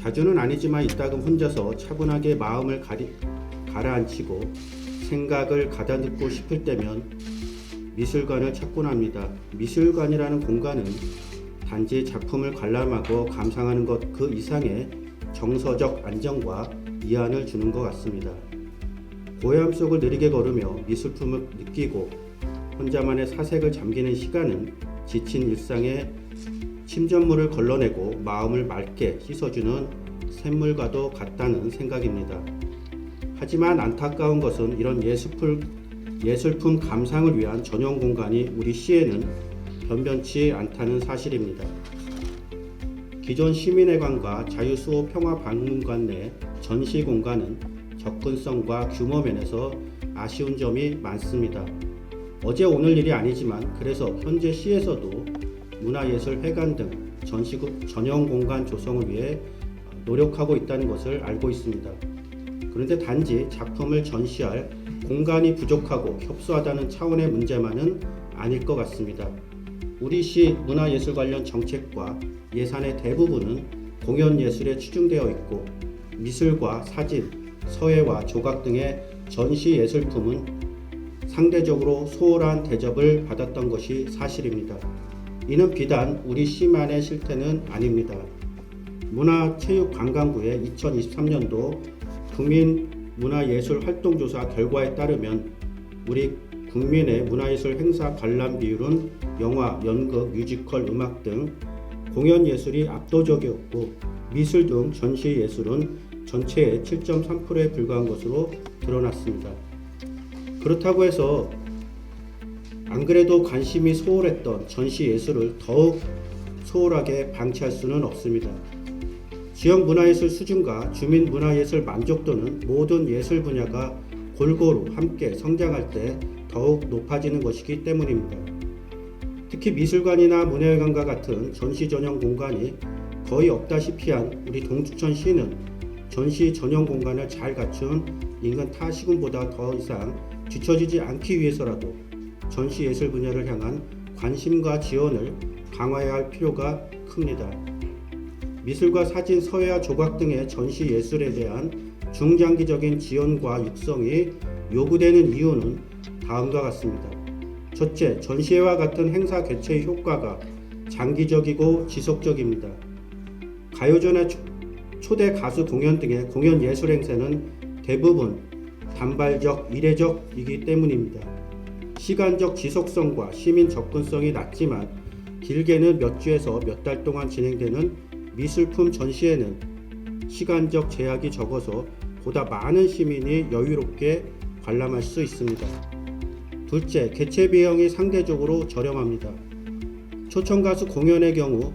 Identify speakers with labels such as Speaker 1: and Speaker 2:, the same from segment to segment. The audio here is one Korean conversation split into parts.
Speaker 1: 자주는 아니지만 이따금 혼자서 차분하게 마음을 가리, 가라앉히고 생각을 가다듬고 싶을 때면 미술관을 찾곤 합니다. 미술관이라는 공간은 단지 작품을 관람하고 감상하는 것 그 이상의 정서적 안정과 이안을 주는 것 같습니다. 고요함 속을 느리게 걸으며 미술품을 느끼고 혼자만의 사색을 잠기는 시간은 지친 일상의 침전물을 걸러내고 마음을 맑게 씻어주는 샘물과도 같다는 생각입니다. 하지만 안타까운 것은 이런 예술품, 예술품 감상을 위한 전용 공간이 우리 시에는 변변치 않다는 사실입니다. 기존 시민회관과 자유수호 평화박물관 내 전시 공간은 접근성과 규모 면에서 아쉬운 점이 많습니다. 어제 오늘 일이 아니지만 그래서 현재 시에서도 문화예술회관 등 전시국 전용 공간 조성을 위해 노력하고 있다는 것을 알고 있습니다. 그런데 단지 작품을 전시할 공간이 부족하고 협소하다는 차원의 문제만은 아닐 것 같습니다. 우리 시 문화예술 관련 정책과 예산의 대부분은 공연 예술에 치중되어 있고 미술과 사진, 서예와 조각 등의 전시 예술품은 상대적으로 소홀한 대접을 받았던 것이 사실입니다. 이는 비단 우리 시만의 실태는 아닙니다. 문화체육관광부의 2023년도 국민문화예술활동조사 결과에 따르면 우리 국민의 문화예술 행사 관람 비율은 영화, 연극, 뮤지컬, 음악 등 공연 예술이 압도적이었고 미술 등 전시 예술은 전체의 7.3%에 불과한 것으로 드러났습니다. 그렇다고 해서 안 그래도 관심이 소홀했던 전시 예술을 더욱 소홀하게 방치할 수는 없습니다. 지역 문화예술 수준과 주민 문화예술 만족도는 모든 예술 분야가 골고루 함께 성장할 때 더욱 높아지는 것이기 때문입니다. 특히 미술관이나 문화회관과 같은 전시 전용 공간이 거의 없다시피 한 우리 동두천시는 전시 전용 공간을 잘 갖춘 인근 타 시군보다 더 이상 뒤처지지 않기 위해서라도 전시 예술 분야를 향한 관심과 지원을 강화해야 할 필요가 큽니다. 미술과 사진, 서예와 조각 등의 전시 예술에 대한 중장기적인 지원과 육성이 요구되는 이유는 다음과 같습니다. 첫째, 전시회와 같은 행사 개최의 효과가 장기적이고 지속적입니다. 가요제나 초- 초대 가수 공연 등의 공연 예술 행사는 대부분 단발적, 이례적이기 때문입니다. 시간적 지속성과 시민 접근성이 낮지만 길게는 몇 주에서 몇 달 동안 진행되는 미술품 전시회는 시간적 제약이 적어서 보다 많은 시민이 여유롭게 관람할 수 있습니다. 둘째, 개최 비용이 상대적으로 저렴합니다. 초청 가수 공연의 경우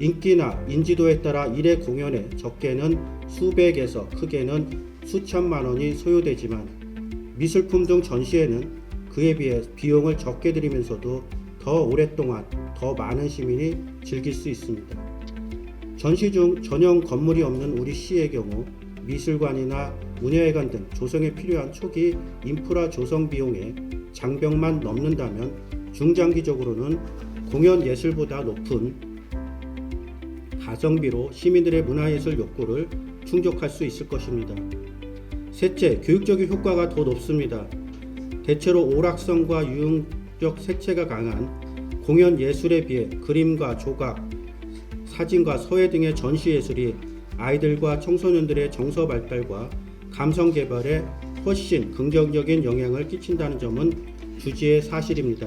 Speaker 1: 인기나 인지도에 따라 1회 공연에 적게는 수백에서 크게는 수천만 원이 소요되지만 미술품 등 전시회는 그에 비해 비용을 적게 들이면서도 더 오랫동안 더 많은 시민이 즐길 수 있습니다. 전시 중 전용 건물이 없는 우리 시의 경우 미술관이나 문예회관 등 조성에 필요한 초기 인프라 조성 비용의 장벽만 넘는다면 중장기적으로는 공연 예술보다 높은 가성비로 시민들의 문화예술 욕구를 충족할 수 있을 것입니다. 셋째, 교육적인 효과가 더 높습니다. 대체로 오락성과 유흥적 색채가 강한 공연 예술에 비해 그림과 조각, 사진과 서예 등의 전시 예술이 아이들과 청소년들의 정서 발달과 감성 개발에 훨씬 긍정적인 영향을 끼친다는 점은 주지의 사실입니다.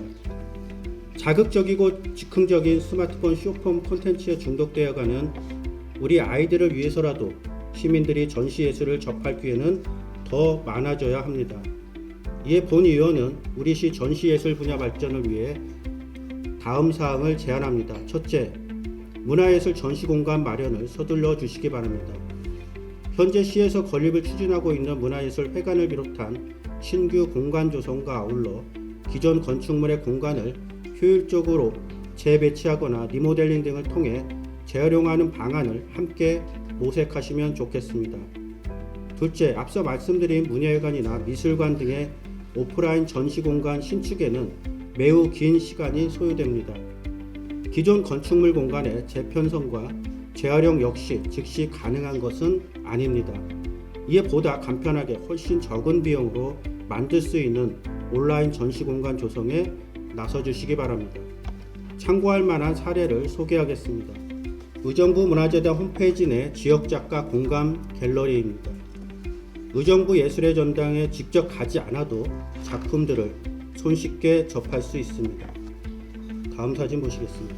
Speaker 1: 자극적이고 즉흥적인 스마트폰 쇼폼 콘텐츠에 중독되어 가는 우리 아이들을 위해서라도 시민들이 전시 예술을 접할 기회는 더 많아져야 합니다. 이에 본 의원은 우리 시 전시 예술 분야 발전을 위해 다음 사항을 제안합니다. 첫째, 문화예술 전시 공간 마련을 서둘러 주시기 바랍니다. 현재 시에서 건립을 추진하고 있는 문화예술 회관을 비롯한 신규 공간 조성과 아울러 기존 건축물의 공간을 효율적으로 재배치하거나 리모델링 등을 통해 재활용하는 방안을 함께 모색하시면 좋겠습니다. 둘째, 앞서 말씀드린 문예회관이나 미술관 등의 오프라인 전시 공간 신축에는 매우 긴 시간이 소요됩니다. 기존 건축물 공간의 재편성과 재활용 역시 즉시 가능한 것은 아닙니다. 이에 보다 간편하게 훨씬 적은 비용으로 만들 수 있는 온라인 전시 공간 조성에 나서 주시기 바랍니다. 참고할 만한 사례를 소개하겠습니다. 의정부 문화재단 홈페이지 내 지역 작가 공감 갤러리입니다. 의정부 예술의 전당에 직접 가지 않아도 작품들을 손쉽게 접할 수 있습니다. 다음 사진 보시겠습니다.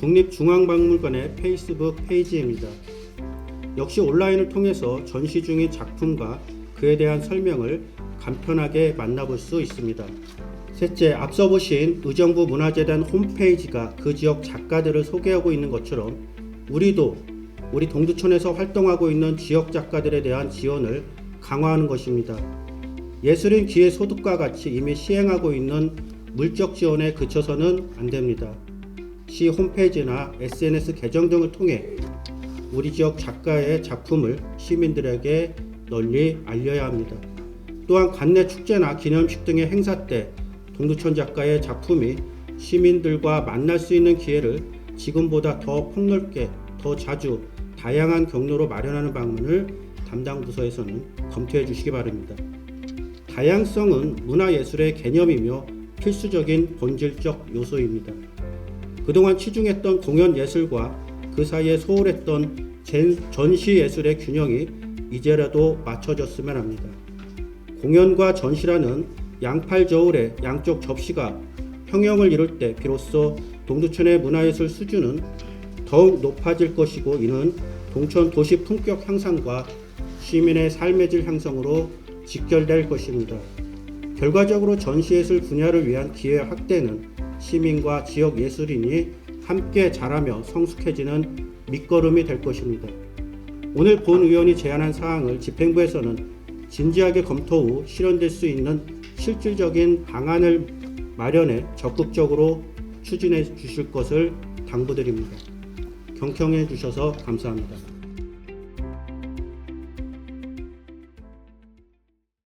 Speaker 1: 국립중앙박물관의 페이스북 페이지입니다. 역시 온라인을 통해서 전시 중인 작품과 그에 대한 설명을 간편하게 만나볼 수 있습니다. 셋째, 앞서 보신 의정부 문화재단 홈페이지가 그 지역 작가들을 소개하고 있는 것처럼 우리도 우리 동두천에서 활동하고 있는 지역 작가들에 대한 지원을 강화하는 것입니다. 예술인 기회 소득과 같이 이미 시행하고 있는 물적 지원에 그쳐서는 안 됩니다. 시 홈페이지나 SNS 계정 등을 통해 우리 지역 작가의 작품을 시민들에게 널리 알려야 합니다. 또한 관내 축제나 기념식 등의 행사 때 동두천 작가의 작품이 시민들과 만날 수 있는 기회를 지금보다 더 폭넓게, 더 자주, 다양한 경로로 마련하는 방문을 담당 부서에서는 검토해 주시기 바랍니다. 다양성은 문화예술의 개념이며 필수적인 본질적 요소입니다. 그동안 치중했던 공연 예술과 그 사이에 소홀했던 젠- 전시 예술의 균형이 이제라도 맞춰졌으면 합니다. 공연과 전시라는 양팔 저울의 양쪽 접시가 평형을 이룰 때 비로소 동두천의 문화예술 수준은 더욱 높아질 것이고 이는 동천 도시 품격 향상과 시민의 삶의 질 향상으로 직결될 것입니다. 결과적으로 전시예술 분야를 위한 기회 확대는 시민과 지역 예술인이 함께 자라며 성숙해지는 밑거름이 될 것입니다. 오늘 본 의원이 제안한 사항을 집행부에서는 진지하게 검토 후 실현될 수 있는 실질적인 방안을 마련해 적극적으로 추진해 주실 것을 당부드립니다. 경청해 주셔서 감사합니다.